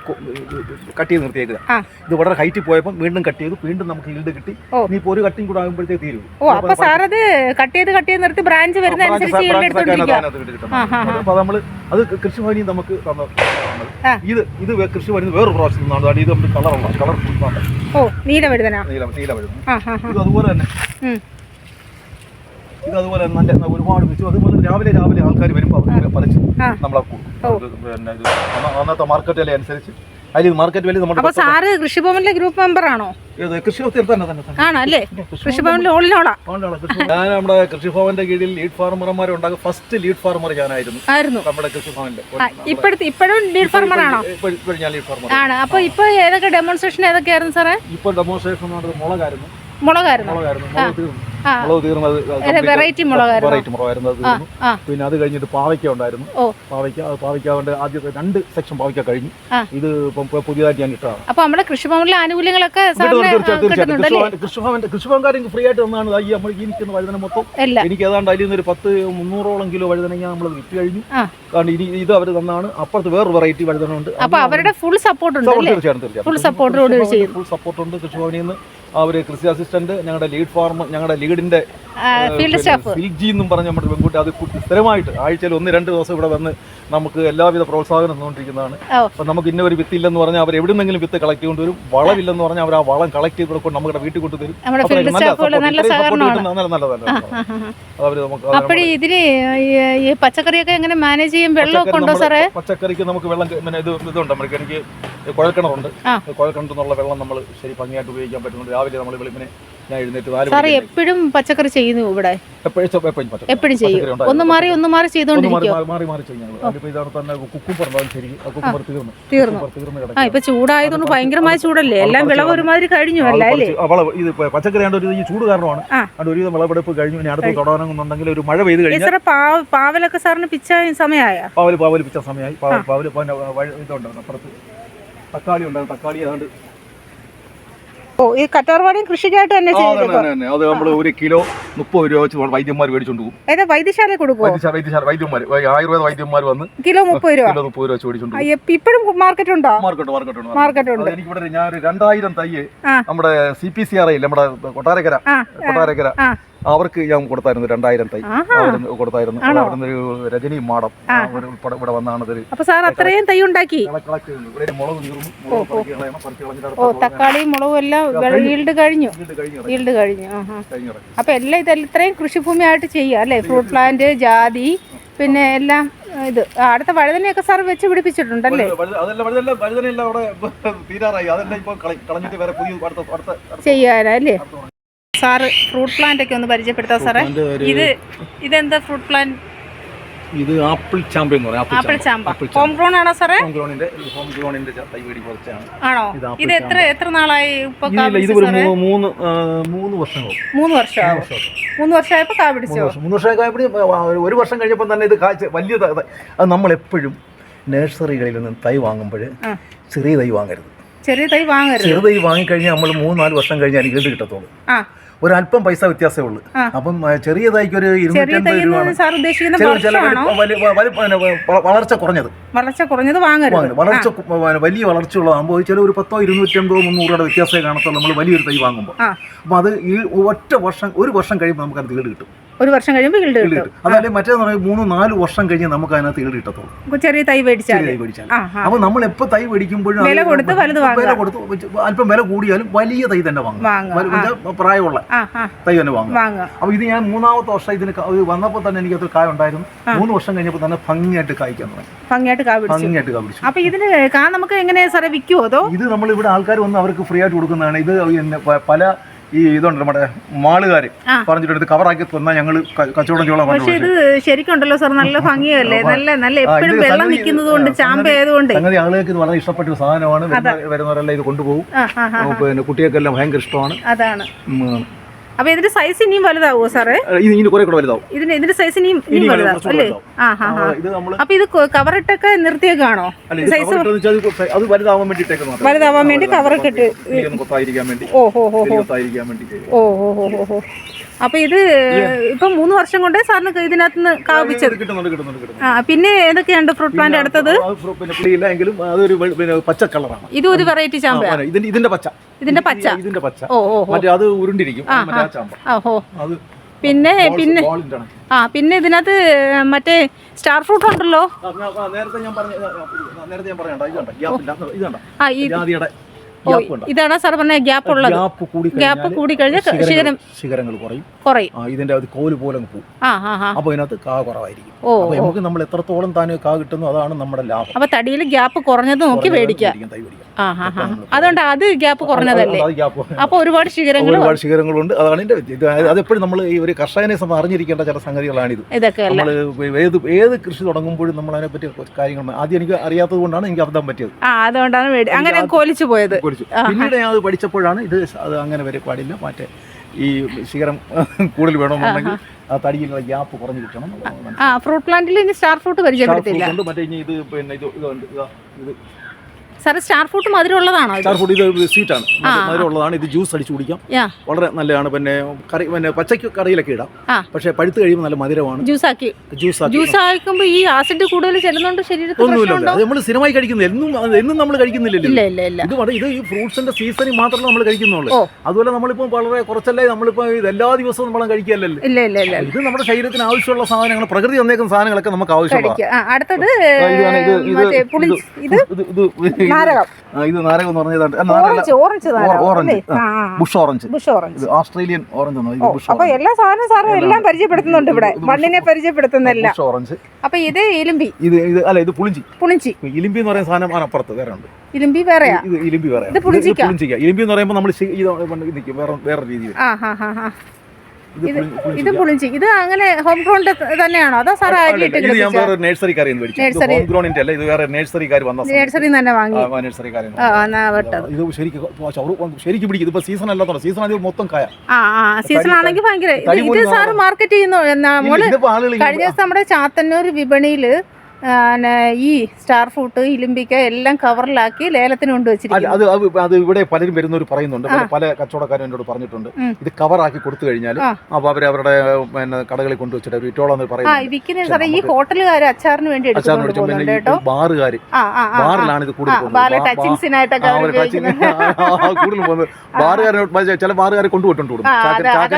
കട്ട് ചെയ്ത് നിർത്തിയേക്കുക. ഇത് വളരെ ഹൈറ്റിൽ പോയപ്പോൾ വീണ്ടും കട്ട് ചെയ്തു. വീണ്ടും നമുക്ക് ഈൽഡ് കിട്ടി. ഇനിയിപ്പോൾ ഒരു കട്ടിങ് കൂടെ ആകുമ്പോഴത്തേക്ക് തീരും.
ഓ സാർ അത് കട്ട് ചെയ്ത് കട്ട് ചെയ്ത് നിർത്തി ബ്രാഞ്ച് വരുന്ന അനുസരിച്ച്.
അപ്പോൾ നമ്മൾ അത് കൃഷിഭവനിൽ നമുക്ക്. ഇത് ഇത് കൃഷി കൃഷിഭവനിൽ വേറൊരു പ്രാവശ്യം നിന്നാണ്. ഇത് നമ്മൾ കളറുള്ള കളർ
നീല
നീല നീല വരുന്നത്
ആ ആ ആ.
ഇത് അതുപോലെ തന്നെ. ഇത് അതുപോലെ നല്ല ഒരുപാട് വെച്ചു അതുപോലെ രാവിലെ രാവിലെ ആൾക്കാർ വരുമ്പോൾ അവർ പറിച്ച്. നമ്മളെ. പിന്നെ ഇത് അന്ന- അന്നത്തെ മാർക്കറ്റ് വില അനുസരിച്ച്. അതിൽ മാർക്കറ്റ് വില നമ്മുടെ
സാറ് കൃഷിഭവനിലെ ഗ്രൂപ്പ് മെമ്പർ ആണോ?
ഞാൻ നമ്മുടെ കൃഷിഭവന്റെ കീഴിൽ ലീഡ് ഫാർമർമാരെ ഉണ്ടാകും ഫസ്റ്റ് ലീഡ് ഫാർമർ ഞാനായിരുന്നു.
ആയിരുന്നു.
നമ്മുടെ
കൃഷിഭവന്റെ ഇപ്പോഴും ലീഡ് ഫാർമർ ആണോ?
ഞാൻ ലീഡ് ഫാർമർ
ആണ്. അപ്പൊ ഇപ്പൊ ഏതൊക്കെ ഡെമോൺസ്ട്രേഷൻ ഏതൊക്കെയായിരുന്നു സാറേ?
ഇപ്പൊ ഡെമോൺസ്ട്രേഷൻ മുളകായിരുന്നു.
മുളകായിരുന്നു.
മുളകായിരുന്നു. മുളക് തീർന്നത്
വെറൈറ്റി മുളകായിരുന്നു
വെറൈറ്റി മുളകായിരുന്നു. അത് തീർന്നു. പിന്നെ അത് കഴിഞ്ഞിട്ട് പാവയ്ക്ക ഉണ്ടായിരുന്നു. പാവയ്ക്ക പാവയ്ക്ക കൊണ്ട് ആദ്യത്തെ രണ്ട് സെക്ഷൻ പാവയ്ക്ക കഴിഞ്ഞു. ഇത് ഇപ്പം പുതിയതായിട്ട് ഞാൻ ഇട്ടതാണ്.
അപ്പൊ നമ്മുടെ കൃഷിഭവനിലെ ആനുകൂല്യങ്ങളൊക്കെ
കൃഷിഭവന്റെ കൃഷിഭവൻകാരൻ ഫ്രീ ആയിട്ട് തന്നാണ്. ഈ നമ്മൾ ഈ നിൽക്കുന്ന വഴുതന മൊത്തം എനിക്ക് ഏതാണ്ട് അതിൽ നിന്ന് ഒരു പത്ത് മുന്നൂറോളം കിലോ വഴുതനങ്ങ നമ്മൾ വിറ്റ് കഴിഞ്ഞു. കാരണം ഇനി ഇത് അവർ തന്നാണ്. അപ്പുറത്ത് വേറെ വെറൈറ്റി വഴുതന ഉണ്ട്
അപ്പൊ അവരുടെ ഫുൾ സപ്പോർട്ട് ഉണ്ട് തീർച്ചയായിട്ടും തീർച്ചയായിട്ടും.
ഫുൾ സപ്പോർട്ട് ഉണ്ട്. കൃഷിഭവനിൽ നിന്ന് അവർ കൃഷി അസിസ്റ്റന്റ് ഞങ്ങളുടെ ലീഡ് ഫാർമർ ഞങ്ങളുടെ ലീഡിന്റെ
ഫീൽഡ് സ്റ്റാഫ്
ഫിൽജി എന്നും പറഞ്ഞ നമ്മുടെ പെൺകുട്ടി അത് സ്ഥിരമായിട്ട് ആഴ്ചയിൽ ഒന്ന് രണ്ട് ദിവസം ഇവിടെ വന്ന് നമുക്ക് എല്ലാവിധ പ്രോത്സാഹനം തന്നുകൊണ്ടിരിക്കുന്നതാണ്. അപ്പൊ നമുക്ക് ഇന്ന ഒരു വിത്ത് ഇല്ലെന്ന് പറഞ്ഞാൽ അവർ എവിടെ നിന്നെങ്കിലും വിത്ത് കളക്ട് കൊണ്ടുവരും വളമില്ലെന്ന് പറഞ്ഞാൽ അവർ ആ വളം കളക്ട് ചെയ്ത് കൊടുക്കും നമ്മുടെ വീട്ടിൽ കൊണ്ടുതരും
ഫീൽഡ്
നല്ല നല്ലതല്ല അവർ നമുക്ക്
അപ്പോൾ ഇതിന് ഈ- പച്ചക്കറിയൊക്കെ എങ്ങനെ മാനേജ് ചെയ്യും? വെള്ളമൊക്കെ ഉണ്ടോ സാറേ?
പച്ചക്കറിക്ക് നമുക്ക് വെള്ളം പിന്നെ ഇത് ഇതുണ്ട്. നമുക്ക് എനിക്ക് കുഴൽക്കിണറുണ്ട്. കുഴൽക്കിണറിൽ നിന്നുള്ള വെള്ളം നമ്മൾ ശരി ഭംഗിയായിട്ട് ഉപയോഗിക്കാൻ പറ്റുന്നുണ്ട്. രാവിലെ നമ്മൾ വെളുപ്പിനെ ഞാൻ എഴുന്നേറ്റ് നാല്
സാറ്
മണിക്ക്
എപ്പോഴും പച്ചക്കറി ചെയ്യുന്നു ഇവിടെ?
എപ്പോഴും എപ്പോഴും പച്ചക്കറി.
എപ്പോഴും ചെയ്യും?
ഉണ്ടായിരുന്നു.
ഒന്ന് മാറി ഒന്ന് മാറി
ഒന്ന് മാറി
ചെയ്തോണ്ടിരിക്കും.
മാറി മാറി മാറി ചെയ്യാം അതിപ്പോൾ ഇതാണ് തന്നെ കുക്കുംബർ ഉണ്ടാവും ശരി ആ കുക്കുംബർ തീർന്നു.
തീർന്നു.
തീർന്ന്
ആ
കിടക്കും
ഇപ്പൊ ചൂടായതുകൊണ്ട് ഭയങ്കരമായ ചൂടല്ലേ? എല്ലാം വിളവ് ഒരുമാതിരി കഴിഞ്ഞു അല്ല?
ഇത് ഇപ്പൊ പച്ചക്കറി ആണ്ട് ഒരു ഈ ചൂട് കാരണമാണ്.
ആ.
അതുകൊണ്ട് ഒരുവിധം വിളവെടുപ്പ് കഴിഞ്ഞു. ഇനി അടുത്ത് തുടങ്ങുന്നുണ്ടെങ്കിൽ ഒരു മഴ പെയ്ത്
ഈ
കഴിഞ്ഞാൽ
സാറേ പാവ പാവലൊക്കെ സാറിന് പിച്ച സമയമായ
പിച്ച പിന്നെ വഴ- അപ്പുറത്ത് തക്കാളി ഉണ്ടായിരുന്നു. തക്കാളി ഏതാണ്ട്
ഓ ഈ കറ്റാർവാടിയും കൃഷിക്കായിട്ട് തന്നെ.
അത് നമ്മൾ ഒരു കിലോ മുപ്പത് രൂപ വെച്ച് വൈദ്യന്മാർ മേടിച്ചോണ്ട് പോകും.
ഏതാ വൈദ്യശാല കൊടുക്കുവോ?
വൈദ്യശാല വൈദ്യന്മാർ ആയുർവേദ വൈദ്യന്മാർ വന്ന്
കിലോ മുപ്പത് രൂപ.
കിലോ മുപ്പത് രൂപ വെച്ച് മേടിച്ചോണ്ട്
ഇപ്പഴും മാർക്കറ്റ് ഉണ്ടോ
മാർക്കറ്റ് മാർക്കറ്റ് ഉണ്ട്
മാർക്കറ്റ് ഉണ്ട്
അത് എനിക്ക് ഇവിടെ ഞാൻ രണ്ടായിരം തയ്യ് നമ്മുടെ സി പി സി ആർ നമ്മുടെ കൊട്ടാരക്കര കൊട്ടാരക്കര. അവർക്ക് ഞാൻ കൊടുത്തായിരുന്നു രണ്ടായിരം തൈ. കൊടുത്തായിരുന്നു? അവിടുന്ന് ഒരു രജനി അവർ ഉൾപ്പെടെ ഇവിടെ വന്നാണ്
അപ്പൊ സാർ അത്രയും തൈ ഉണ്ടാക്കി?
തക്കാളി മുളക്
ഓ എല്ലാം ഈൽഡ് കഴിഞ്ഞു. ഈൽഡ് കഴിഞ്ഞു അപ്പൊ എല്ലാം ഇതെല്ലാം ഇത്രയും കൃഷിഭൂമിയായിട്ട് ചെയ്യാം അല്ലേ? ഫ്രൂട്ട് പ്ലാന്റ് ജാതി പിന്നെ എല്ലാം ഇത്. അടുത്ത വഴുതനയൊക്കെ സാർ വെച്ച് പിടിപ്പിച്ചിട്ടുണ്ടല്ലേ? ചെയ്യാനല്ലേ സാറ് ഫ്രൂട്ട് പ്ലാന്റ് ഒക്കെ ഒന്ന് പരിചയപ്പെടുത്താം സാറേ. ഇത് ഇതെന്താ ഫ്രൂട്ട് പ്ലാന്റ്
ഇത് ആപ്പിൾ ചാമ്പ് എന്ന് പറയും.
ആപ്പിൾ ചാമ്പ. ഹോം ഗ്രോൺ ആണോ സാറേ?
ഹോം ഗ്രോണിന്റെ ഹോം ഗ്രോണിന്റെ തൈ വേടി കുറച്ചാണ്
ആണോ?
ഇത്
എത്ര എത്ര നാളായി ഇപ്പൊ
ഇത് ഒരു മൂന്ന് മൂന്ന് വർഷം
മൂന്ന് വർഷമാവും. മൂന്ന് വർഷമായപ്പോ കാ
മൂന്ന്
പിടിച്ചോ
വർഷം. മൂന്ന് വർഷമൊക്കെ ആയപ്പോഴും ഒരു വർഷം കഴിഞ്ഞപ്പോൾ തന്നെ ഇത് കാഴ്ച വലിയ അത് നമ്മൾ എപ്പോഴും നഴ്സറികളിൽ നിന്ന് തൈ വാങ്ങുമ്പോൾ ചെറിയ തൈ വാങ്ങരുത്.
ചെറിയ തൈ വാങ്ങരുത്.
ചെറു തൈ വാങ്ങിക്കഴിഞ്ഞാൽ നമ്മൾ മൂന്ന് നാല് വർഷം കഴിഞ്ഞാൽ ഈട് കിട്ടത്തുള്ളൂ.
ആ.
ഒരല്പം പൈസ വ്യത്യാസമേ ഉള്ളൂ. അപ്പം ആ, ചെറിയ തൈക്ക് ഒരു ഇരുന്നൂറ്റമ്പത് വളർച്ച കുറഞ്ഞത്.
വളർച്ച കുറഞ്ഞത് വാങ്ങരുത്.
വളർച്ച വലിയ വളർച്ചയുള്ളതാകുമ്പോൾ ചില ഒരു പത്തോ ഇരുന്നൂറ്റമ്പതോ മുന്നൂറ് രൂപയുടെ വ്യത്യാസമേ കാണത്തുള്ളൂ. നമ്മൾ വലിയൊരു തൈ വാങ്ങുമ്പോൾ അപ്പൊ അത് ഈ ഒറ്റ വർഷം ഒരു വർഷം കഴിയുമ്പോൾ നമുക്ക് അത് ഈട് കിട്ടും.
ഒരു വർഷം കഴിയുമ്പോൾ ഈൽഡ് കിട്ടും.
അതല്ലേ മറ്റേന്ന് പറയുമ്പോൾ മൂന്ന് നാല് വർഷം കഴിഞ്ഞ് നമുക്ക് അതിനകത്ത് ഈട് കിട്ടത്തുള്ളൂ.
ചെറിയ തൈ മേടിച്ചാൽ
അപ്പോൾ നമ്മൾ എപ്പോൾ തൈ മേടിക്കുമ്പോഴും
വില കൊടുത്ത് വലുത്.
വില കൊടുത്ത് അല്പം വില കൂടിയാലും വലിയ തൈ തന്നെ വാങ്ങും പ്രായമുള്ള തൈ തന്നെ വാങ്ങും അപ്പൊ ഇത് ഞാൻ മൂന്നാമത്തെ വർഷം ഇതിന് വന്നപ്പോൾ തന്നെ എനിക്ക് അത്ര കായ ഉണ്ടായിരുന്നു. മൂന്ന് വർഷം കഴിഞ്ഞപ്പോൾ തന്നെ ഭംഗിയായിട്ട് കായ്ക്കാൻ തുടങ്ങി.
ഭംഗിയായിട്ട് കാ
ഭംഗിയായിട്ട് കാ പിടിച്ചു.
അപ്പൊ ഇതിന് കാ നമുക്ക് എങ്ങനെയാ സാറേ വിൽക്കുമോ അതോ?
ഇത് നമ്മൾ ഇവിടെ ആൾക്കാർ വന്ന് അവർക്ക് ഫ്രീ ആയിട്ട് കൊടുക്കുന്നതാണ്. ഇത് പല ഈ ഇതുണ്ട് നമ്മുടെ മാളുകാർ
ആ.
പറഞ്ഞിട്ട് കവറാക്കി തന്നാൽ ഞങ്ങൾ കച്ചവടം ചെയ്തോളാം
പക്ഷെ ഇത് ശരിക്കുണ്ടല്ലോ സാർ നല്ല ഭംഗിയല്ലേ? നല്ല നല്ല എപ്പോഴും വെള്ളം
നിൽക്കുന്നതുകൊണ്ട്
നിൽക്കുന്നത് കൊണ്ട്
ആ,
ചാമ്പ
സംഗതി-
ആയതുകൊണ്ട്.
സംഗതി ആളുകൾക്ക് ഇത് വളരെ ഇഷ്ടപ്പെട്ട ഒരു സാധനമാണ്. വരുന്ന- വരുന്നവരെല്ലാം ഇത് കൊണ്ടുപോകും. പിന്നെ കുട്ടികൾക്കെല്ലാം ഭയങ്കര ഇഷ്ടമാണ്.
അതാണ്. അപ്പൊ ഇതിന്റെ സൈസ് ഇനിയും വലുതാവോ സാറേ?
ഇത് ഇനി കുറെ കൂടെ വലുതാവും.
ഇതിന്റെ ഇതിന്റെ സൈസ് ഇനിയും
ഇനി
ഇനിയും
വലുതാവും,
അല്ലേ? ആ ഹാ. അപ്പൊ ഇത് കവറിട്ടൊക്കെ നിർത്തിയേക്കാണോ? സൈസ്
അത് വലുതാവാൻ വേണ്ടി
വലുതാവാൻ വേണ്ടി കവറൊക്കെ ഇട്ട്
ഓഹോ
ഓ ഹോ ഹോ ഹോ. ഓ ഹോ ഹോ ഹോ. അപ്പൊ ഇത് ഇപ്പൊ മൂന്ന് വർഷം കൊണ്ട് സാറിന് ഇതിനകത്ത് നിന്ന് കാവിച്ചത് പിന്നെ ഏതൊക്കെയുണ്ട് ഫ്രൂട്ട് പ്ലാന്റ് അടുത്തത്?
എങ്കിലും അതൊരു പച്ച കളറാണ്.
ഇത് ഒരു വെറൈറ്റി ചാമ്പ
ഇതിന്റെ പച്ച.
ഇതിന്റെ പച്ച?
ഇതിന്റെ പച്ച.
ഓ
അത് ഉരുണ്ടിരിക്കും.
ആ,
മറ്റേ ആ ചാമ്പ.
ആ ഹോ
ഞാൻ
പിന്നെ പിന്നെ. ആ പിന്നെ ഇതിനകത്ത് മറ്റേ സ്റ്റാർ ഫ്രൂട്ട് ഉണ്ടല്ലോ?
ആ,
ഇതാണ് സാർ പറഞ്ഞ ഗ്യാപ്പ് ഉള്ളത്
ഗ്യാപ്പ് കൂടി
ഗ്യാപ്പ് കൂടി കഴിഞ്ഞാൽ ശിഖരം
ശിഖരങ്ങൾ കുറയും.
കുറയും.
ഇതിന്റെ അത് കോൽ പോലെ പോകും
ആ ആ ആ.
അപ്പൊ ഇതിനകത്ത് കാ കുറവായിരിക്കും.
ഓ
നമുക്ക് നമ്മൾ എത്രത്തോളം താൻ കാ കിട്ടുന്നു അതാണ് നമ്മുടെ ലാഭം.
അപ്പൊ തടിയിൽ ഗ്യാപ്പ് കുറഞ്ഞത് നോക്കി മേടിക്കാം അതുകൊണ്ട് അത് ഗ്യാപ്പ് കുറഞ്ഞതല്ലേ? അപ്പോൾ ഒരുപാട് ശിഖരങ്ങൾ
ഒരുപാട് ശിഖരങ്ങളുണ്ട്. അതാണ് ഇതിന്റെ ഇത് അതെപ്പോഴും നമ്മൾ ഈ ഒരു കർഷകനെ അറിഞ്ഞിരിക്കേണ്ട ചില സംഗതികളാണിത്
ഇതൊക്കെ
നമ്മൾ ഏത് ഏത് കൃഷി തുടങ്ങുമ്പോഴും നമ്മൾ അതിനെ പറ്റി കാര്യങ്ങൾ ആദ്യം എനിക്ക് അറിയാത്തത് കൊണ്ടാണ് എനിക്ക് അബദ്ധം പറ്റിയത്.
അതുകൊണ്ടാണ് അങ്ങനെ കോലിച്ചു പോയത്.
കുറിച്ച് പിന്നീട് ഞാൻ അത് പഠിച്ചപ്പോഴാണ് ഇത് അത് അങ്ങനെ വരെ പാടില്ല. മറ്റേ ഈ ശിഖരം കൂടുതൽ വേണമെന്നുണ്ടെങ്കിൽ ആ തടിയിലുള്ള ഗ്യാപ്പ് കുറഞ്ഞു കിട്ടണം
ഫ്രൂട്ട് പ്ലാന്റിൽ ഇനി സ്റ്റാർ ഫ്രൂട്ട് പരിചയപ്പെടുത്തില്ല.
മറ്റേ ഇനി ഇത് പിന്നെ ഇതാ ഇത്
സാറേ സ്റ്റാർ ഫ്രൂട്ട് മധുരമുള്ളതാണോ
സ്റ്റാർ ഫ്രൂട്ട് ഇത് സ്വീറ്റാണ് മധുരമുള്ളതാണ് ഇത് ജ്യൂസ് അടിച്ചു കുടിക്കാം വളരെ നല്ലതാണ് പിന്നെ കറി പിന്നെ പച്ചക്ക് കറിയിലൊക്കെ ഇടാം പക്ഷേ പഴുത്ത് കഴിയുമ്പോൾ നല്ല മധുരമാണ്
ജ്യൂസ് ആക്കി
ജ്യൂസ്
ജ്യൂസ് ആക്കുമ്പോൾ ഈ ആസിഡ് കൂടുതൽ ചെല്ലുന്നുണ്ട് ശരീരത്തിൽ
ഒന്നുമില്ല അത് നമ്മൾ സ്ഥിരമായി കഴിക്കുന്നില്ല എന്നും എന്നും നമ്മൾ കഴിക്കുന്നില്ലല്ലോ ഇത് ഇത് ഈ ഫ്രൂട്ട്സിന്റെ സീസണിൽ മാത്രമേ നമ്മൾ കഴിക്കുന്നുള്ളൂ അതുപോലെ നമ്മളിപ്പോൾ വളരെ കുറച്ചല്ലേ നമ്മളിപ്പോൾ ഇത് എല്ലാ ദിവസവും നമ്മൾ
ഇല്ല
ഇത് നമ്മുടെ ശരീരത്തിന് ആവശ്യമുള്ള സാധനങ്ങൾ പ്രകൃതി തന്നേക്കുന്ന സാധനങ്ങളൊക്കെ നമുക്ക് ആവശ്യമാണ്
അടുത്തത്
ഇത്
നാരകം.
ഇത് നാരകം എന്ന് പറഞ്ഞത്
orange.
Bush orange.
Bush orange.
Australian orange
അപ്പൊ എല്ലാ സാധനവും സാറും എല്ലാം പരിചയപ്പെടുത്തുന്നുണ്ട് ഇവിടെ. മണ്ണിനെ പരിചയപ്പെടുത്തുന്നില്ല
ഓറഞ്ച്.
അപ്പൊ ഇത് ഇലിമ്പി.
ഇത് ഇത് അല്ല ഇത് പുളിഞ്ചി.
പുളിഞ്ചി.
ഇലിമ്പി എന്ന് പറയുന്ന സാധനം അപ്പുറത്ത് വേറെ ഉണ്ട്.
ഇലിമ്പി വേറെയാ?
ഇത് ഇലിമ്പി വേറെ
പുളിഞ്ചിക്ക?
ഇലിമ്പി എന്ന് പറയുമ്പോൾ നമ്മൾ വേറെ വേറെ രീതിയിൽ. ഇത്
ഇത്
പുളി-
ഇത് പുളിഞ്ചി ഇത് അങ്ങനെ ഹോം ഗ്രൗണ്ട് തന്നെയാണോ? അതോ സാർ അരി
അല്ല, ഇത് വേറെ നഴ്സറിക്കാർ വന്ന
തന്നെ വാങ്ങി.
ഇത് ശരിക്കും ശരിക്കും പിടിക്കും. ഇതിപ്പോ സീസൺ അല്ലാത്തോ സീസൺ മൊത്തം കായ.
ആ ആ സീസൺ ആണെങ്കിൽ ഭയങ്കര ഇത് സാറ് മാർക്കറ്റ് ചെയ്യുന്നു
നമ്മൾ
കഴിഞ്ഞ ദിവസം നമ്മുടെ ചാത്തന്നൂർ വിപണിയിൽ ഈ സ്റ്റാർ ഫ്രൂട്ട് ഇലിമ്പിക്ക എല്ലാം കവറിലാക്കി ലേലത്തിന്
അല്ല,
കൊണ്ടുവച്ചിരിക്കുന്നു
അത് ഇവിടെ പലരും വരുന്നവർ പറയുന്നുണ്ട്. പല- കച്ചവടക്കാരും എന്നോട് പറഞ്ഞിട്ടുണ്ട്. ഇത് കവറാക്കി കൊടുത്തു കഴിഞ്ഞാൽ
അപ്പോൾ
അപ്പൊ അവർ അവരുടെ പിന്നെ കടകളിൽ കൊണ്ടുവച്ചിട്ട് അവർ വിറ്റോളാന്ന്
ആ
പറയുന്നത്
വിൽക്കുന്ന സാറേ ഈ ഹോട്ടലുകാർ അച്ചാറിന് വേണ്ടി കേട്ടോ.
ബാറുകാർ ബാറിലാണ് ഇത് കൂടുതൽ
ടച്ചിങ്സിനായിട്ടൊക്കെ
പോകുന്നത്. ബാറുകാരെ ചില ബാറുകാരെ കൊണ്ടുപോയിട്ടുണ്ട്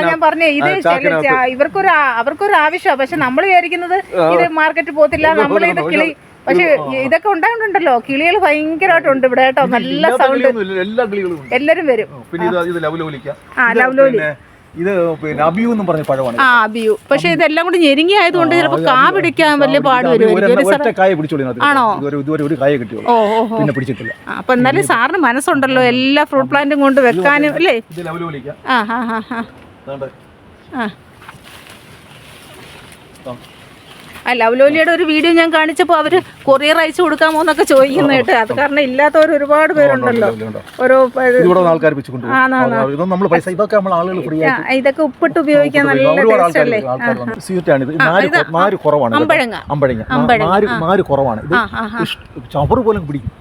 ഞാൻ പറഞ്ഞേ ഇത് ഇവർക്കൊരു അവർക്കൊരു ആവശ്യമാണ് പക്ഷെ നമ്മൾ വിചാരിക്കുന്നത് ഇത് മാർക്കറ്റ് പോത്തില്ല
ഇല്ല,
നമ്മൾ ഇത് കിളി പക്ഷെ ഇതൊക്കെ ഉണ്ടായിട്ടുണ്ടല്ലോ. കിളികൾ ഭയങ്കരമായിട്ടുണ്ട് ഇവിടെ കേട്ടോ. നല്ല സൗണ്ട്
എല്ലാ കിളികളും
എല്ലാരും വരും.
പിന്നെ ഇത് ലവലോലിക്ക
ആ ലവലോലി
ഇത് പിന്നെ അബിയു എന്നും പറഞ്ഞ പഴമാണ്
ആ അബിയു. പക്ഷെ ഇതെല്ലാം കൂടി ഞെരുങ്ങി ആയതുകൊണ്ട് ചിലപ്പോ കാ പിടിക്കാൻ വലിയ പാട് വരും ഒരു
കായ.
ആണോ?
ഒരു
ഓ
പിന്നെ പിടിച്ചിട്ടില്ല.
ആ, അപ്പൊ എന്നാലും സാറിന് മനസ്സുണ്ടല്ലോ. എല്ലാ ഫ്രൂട്ട് പ്ലാന്റും കൊണ്ട് വെക്കാനും അല്ലേ? ആ
ആ.
ആ.
ദാ.
ആ ലവ്ലോലിയുടെ ഒരു വീഡിയോ ഞാൻ കാണിച്ചപ്പോൾ അവർ കൊറിയർ അയച്ചു കൊടുക്കാമോ എന്നൊക്കെ ചോദിക്കുന്ന കേട്ട്. അത് കാരണം ഇല്ലാത്തവർ ഒരുപാട് പേരുണ്ടല്ലോ. ഓരോ
ഇതൊക്കെ
ഉപ്പിട്ട് ഉപയോഗിക്കാൻ നല്ല ടേസ്റ്റ് അല്ലേ? അമ്പഴങ്ങ.
അമ്പഴങ്ങ. കുറവാണ്. ചവറ് പോലും പിടിക്കും.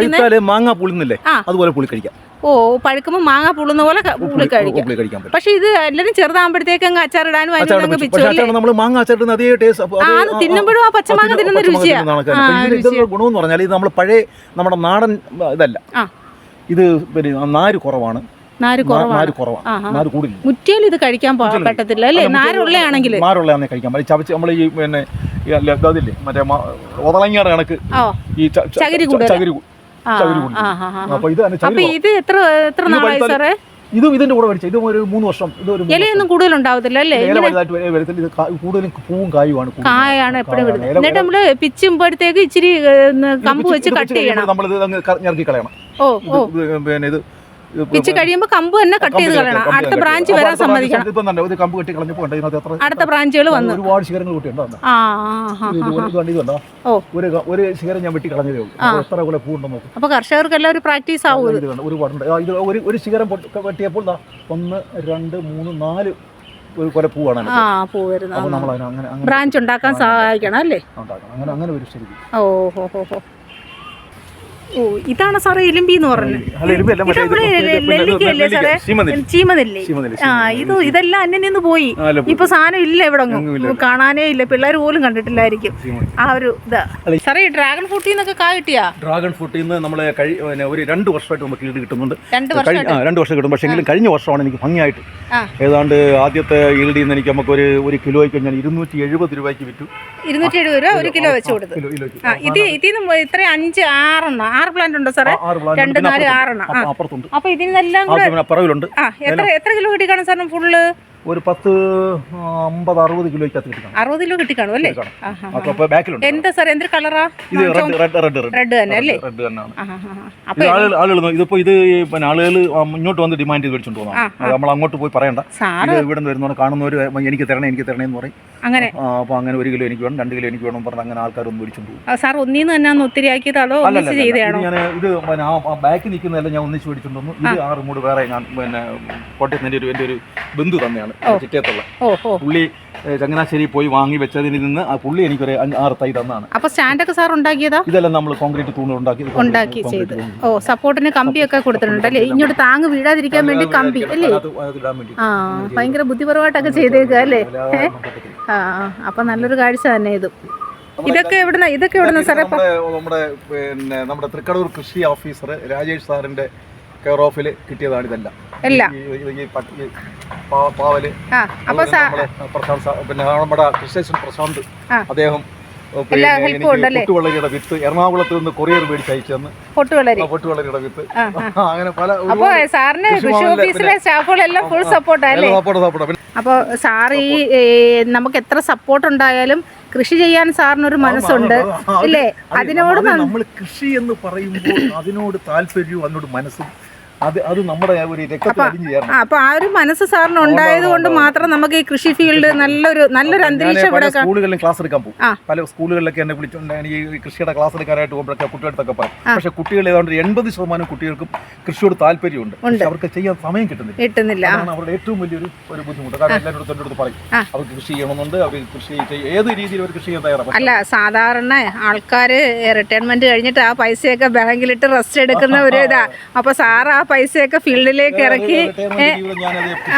പഴുത്താൽ മാങ്ങ പുളിന്നില്ലേ? അതുപോലെ പുളി കഴിക്കാം.
ഓ പഴുക്കുമ്പോൾ മാങ്ങ പുള്ളുന്ന പോലെ കഴിക്കാം.
കഴിക്കാൻ
പക്ഷെ ഇത് എല്ലാരും ചെറുതാകുമ്പോഴത്തേക്ക് അങ്ങ് അച്ചാറിടാനും അതിനങ്ങ്
നമ്മൾ മാങ്ങ അച്ചാറിടുന്ന അതേ ടേസ്റ്റ്
ആ തിന്നുമ്പോഴും ആ പച്ചമാങ്ങ തിന്നുന്ന
രുചിയാണ് ഗുണമെന്ന് പറഞ്ഞാൽ ഇത് നമ്മൾ പഴയ നമ്മുടെ നാടൻ ഇതല്ല. ഇത് പിന്നെ നാര് കുറവാണ്.
നാര് കുറവാണ്. മുറ്റിയാൽ ഇത് കഴിക്കാൻ പറ്റത്തില്ല അല്ലേ? നാരുള്ളയാണെങ്കിൽ
നാരുള്ളതാണെങ്കിൽ കഴിക്കാം മറ്റേ ചവച്ച് നമ്മൾ ഈ പിന്നെ മറ്റേ കണക്ക്. ഈ
ചകിരി.
ചകിരി ചകിരി കൂടി.
ആ ആ ആ
അപ്പൊ ഇത്
അപ്പൊ ഇത് എത്ര എത്ര നാളായി സാറേ?
ഇതും ഇതിന്റെ കൂടെ മേടിച്ച ഇതും ഒരു മൂന്ന് വർഷം ഇത് ഒരു
ഇലയൊന്നും കൂടുതൽ ഉണ്ടാവത്തില്ല അല്ലേ.
ഇല വലുതായിട്ട് വരത്തില്ല. ഇത് കൂടുതലും പൂവും കായുമാണ്.
കായാണ് എപ്പോഴും. വരുന്നത്. എന്നിട്ട് നമ്മൾ പിച്ചുമ്പോഴത്തേക്ക് ഇച്ചിരി കമ്പ് വെച്ച് കട്ട് ചെയ്യണം.
നമ്മൾ നമ്മളിത് അങ്ങ് ക- കളയണം.
ഓ
പിന്നെ ഇത്
പിച്ച് കഴിയുമ്പോൾ കമ്പ് തന്നെ കട്ട് ചെയ്ത് കളയണം. അടുത്ത ബ്രാഞ്ച്. വരാൻ സമ്മതിക്കണം. അടുത്ത ബ്രാഞ്ചുകൾ വന്നു.
ഒരുപാട് ശിഖരങ്ങൾ. ഒരു- ശിഖരം ഞാൻ വെട്ടി കളഞ്ഞതേ ഉള്ളൂ. അപ്പോൾ എത്ര കൂടെ പൂണ്ടോ നോക്കും.
അപ്പൊ കർഷകർക്കെല്ലാം ഒരു പ്രാക്ടീസ് ആവും
ഒരുപാടുണ്ട്. ഇത് ഒരു ഒരു ശിഖരം വെട്ടിയപ്പോൾ ഒന്ന് രണ്ട് മൂന്ന് നാല് ഒരു കൊല പൂവാണ്
ആ പൂ വരുന്നത്.
അപ്പോൾ നമ്മൾ അതിനെ അങ്ങനെ അങ്ങനെ
ബ്രാഞ്ച് ഉണ്ടാക്കാൻ സഹായിക്കണം അല്ലേ?
ഓഹോ അങ്ങനെ അങ്ങനെ ഒരു ശരിക്കും.
ഓ ഹോ ഹോ ഹോ. ഓ ഇതാണ് സാറേ എലുമ്പി എന്ന് പറഞ്ഞത് ആ ഇത് ഇതെല്ലാം അന്യം നിന്ന് പോയി. ഇപ്പൊ സാധനം ഇല്ല ഇവിടെ കാണാനേ ഇല്ല. പിള്ളേർ പോലും കണ്ടിട്ടില്ലായിരിക്കും. ആ ഒരു ഇതാ. സാറേ ഡ്രാഗൺ ഫ്രൂട്ടിൽ നിന്നൊക്കെ കാ കിട്ടിയാ?
ഡ്രാഗൺ ഫ്രൂട്ടിൽ നിന്ന് നമ്മളെ ഒരു രണ്ട് വർഷമായിട്ട് നമുക്ക് ഈട് കിട്ടുന്നുണ്ട്.
രണ്ട് വർഷം
രണ്ട് വർഷം കിട്ടും. പക്ഷേ കഴിഞ്ഞ വർഷമാണ് എനിക്ക് ഭംഗിയായിട്ട്. ഏതാണ്ട് ആദ്യത്തെ ഈൽഡിൽ നിന്ന് എനിക്ക് നമുക്ക് ഒരു ഒരു കിലോയ്ക്ക് ഞാൻ ഇരുന്നൂറ്റി എഴുപത് രൂപയ്ക്ക് വിറ്റു.
ഇരുന്നൂറ്റി എഴുപത് രൂപ ഒരു കിലോ വെച്ച് കൊടുത്തു. ഇത് ഇതിന് ഇത്ര അഞ്ച് ആറെണ്ണം. ആറ് പ്ലാന്റ് ഉണ്ടോ സാറേ. രണ്ട് നാല് ആറെണ്ണം.
അപ്പ-
ഇതിനെല്ലാം കൂടെ എത്ര എത്ര കിലോ കിട്ടിക്കാണ് കാണും സാറിന് ഫുള്ള്
ഒരു പത്ത് അമ്പത് അറുപത് കിലോയ്ക്കകത്ത് കിട്ടി
അറുപത് കിലോ അല്ലേ?
കാണും. അപ്പോൾ ബാക്കിലുണ്ട്.
എന്താ സാർ എന്തൊരു കളറാ?
ഇത് റെഡ് റെഡ് റെഡ് റെഡ്.
തന്നെ അല്ലേ?
റെഡ് തന്നെയാണ്. ആളുകൾ ഇതിപ്പോ ഇത് പിന്നെ ആളുകൾ ഇങ്ങോട്ട് വന്ന് ഡിമാൻഡ് ചെയ്ത് മേടിച്ചോണ്ട് പോകുന്നതാണ് നമ്മൾ അങ്ങോട്ട് പോയി പറയണ്ട. ഇവിടെ നിന്ന് വരുന്നവർ കാണുന്നവർ എനിക്ക് തരണേ എനിക്ക് തരണേന്ന് പറയും.
അങ്ങനെ?
അപ്പൊ അങ്ങനെ ഒരു കിലോ എനിക്ക് വേണം രണ്ട് കിലോ എനിക്ക് വേണം പറഞ്ഞ അങ്ങനെ ആൾക്കാർ ഒന്ന് മേടിച്ചോണ്ട് പോകും.
സാർ ഒന്നീന്ന് തന്നെ ഒത്തിരി ആക്കിയതാണോ
ഞാൻ ഇത് ബാക്കി നിൽക്കുന്നതല്ല ഞാൻ ഒന്നിച്ച് മേടിച്ചോണ്ട് വന്നു. ഇത് ആറ് മൂട് വേറെ ഞാൻ പിന്നെ കോട്ടയത്തിന്റെ ഒരു എന്റെ ഒരു ബന്ധു തന്നെയാണ്. പുള്ളി ചങ്ങനാശ്ശേരി പോയി വാങ്ങി വെച്ചതിൽ നിന്ന് ആ പുള്ളി എനിക്കൊരു ഒരു ആറ് തൈ തന്നാണ്.
അപ്പൊ സ്റ്റാൻഡൊക്കെ സാർ ഉണ്ടാക്കിയതാ?
ഇതെല്ലാം നമ്മൾ കോൺക്രീറ്റ് തൂണ് ഉണ്ടാക്കി
ഉണ്ടാക്കി ചെയ്ത്. ഓ സപ്പോർട്ടിന് കമ്പിയൊക്കെ കൊടുത്തിട്ടുണ്ട് അല്ലേ? ഇങ്ങോട്ട് താങ്ങ് വീഴാതിരിക്കാൻ വേണ്ടി കമ്പി അല്ലേ? ആ ഭയങ്കര ബുദ്ധിപരമായിട്ടൊക്കെ ചെയ്തേക്കുക അല്ലേ? ആ അപ്പൊ നല്ലൊരു കാഴ്ച തന്നെ ഇത്. ഇതൊക്കെ എവിടുന്ന? ഇതൊക്കെ എവിടുന്ന സാറേ?
നമ്മുടെ പിന്നെ നമ്മുടെ തൃക്കടൂർ കൃഷി ഓഫീസർ രാജേഷ് സാറിന്റെ കെയർ ഓഫിൽ കിട്ടിയതാണ് ഇതെല്ലാം.
എല്ലാം
പാവൽ പ്രശാന്ത് സാ- പിന്നെ നമ്മുടെ കൃഷ്ണേശ്വൻ പ്രശാന്ത് അദ്ദേഹം? പൊട്ടുവളരിയുടെ വിത്ത് എറണാകുളത്ത് നിന്ന് കൊറിയർ മേടിച്ച് അയച്ചെന്ന് പൊട്ടുവളരിയുടെ വിത്ത്. അങ്ങനെ പല
സാറിന്
കൃഷി
കൃഷി ഓഫീസിലെ സ്റ്റാഫുകളെല്ലാം ഫുൾ അപ്പോൾ സാർ ഈ നമുക്ക് എത്ര സപ്പോർട്ട് ഉണ്ടായാലും കൃഷി ചെയ്യാൻ സാറിനൊരു മനസ്സുണ്ട് ഇല്ലേ അതിനോട്
നമ്മൾ കൃഷി എന്ന് പറയുമ്പോൾ അതിനോട് താല്പര്യവും അതിനോട് മനസ്സും അത് നമ്മുടെ ഒരു
അപ്പൊ ആ ഒരു മനസ്സ് സാറിന് ഉണ്ടായത് കൊണ്ട് മാത്രം നമുക്ക് ഈ കൃഷി ഫീൽഡ് നല്ലൊരു നല്ലൊരു അന്തരീക്ഷം ഇവിടെ
സ്കൂളുകളിലും ക്ലാസ് എടുക്കാൻ പോകും. പല സ്കൂളുകളിലൊക്കെ എന്നെ വിളിച്ചുകൊണ്ട് എനിക്ക് ഈ കൃഷിയുടെ ക്ലാസ് എടുക്കാനായിട്ട് പോകുമ്പോഴൊക്കെ കുട്ടികളടുത്തൊക്കെ പറയും. പക്ഷെ കുട്ടികൾ ഏതാണ്ട് എൺപത് ശതമാനം കുട്ടികൾക്കും കൃഷിയോട് താല്പര്യമുണ്ട്. പക്ഷെ അവർക്ക് ചെയ്യാൻ സമയം കിട്ടുന്നില്ല.
കിട്ടുന്നില്ല.
അവരുടെ ഏറ്റവും വലിയൊരു ഒരു ബുദ്ധിമുട്ട്. കാരണം എല്ലാവരും അടുത്ത് പറയും. അവർക്ക് കൃഷി ചെയ്യണമെന്നുണ്ട്. അവർ കൃഷി ഏത് രീതിയിൽ അവർ കൃഷി ചെയ്യാൻ തയ്യാറാണ്?
അല്ല സാധാരണ ആൾക്കാർ റിട്ടയർമെന്റ് കഴിഞ്ഞിട്ട് ആ പൈസയൊക്കെ ബാങ്കിലിട്ട് റെസ്റ്റ് എടുക്കുന്ന ഒരു ഇതാ. അപ്പൊ സാർ ആ പൈസയൊക്കെ ഫീൽഡിലേക്ക് ഇറക്കി.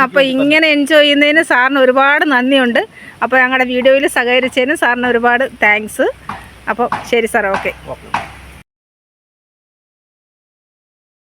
അപ്പോൾ ഇങ്ങനെ എൻജോയ് ചെയ്യുന്നതിന് സാറിന് ഒരുപാട് നന്ദിയുണ്ട്. അപ്പോൾ ഞങ്ങളുടെ വീഡിയോയിൽ സഹകരിച്ചതിന് സാറിന് ഒരുപാട് താങ്ക്സ് അപ്പോൾ ശരി സാർ
ഓക്കെ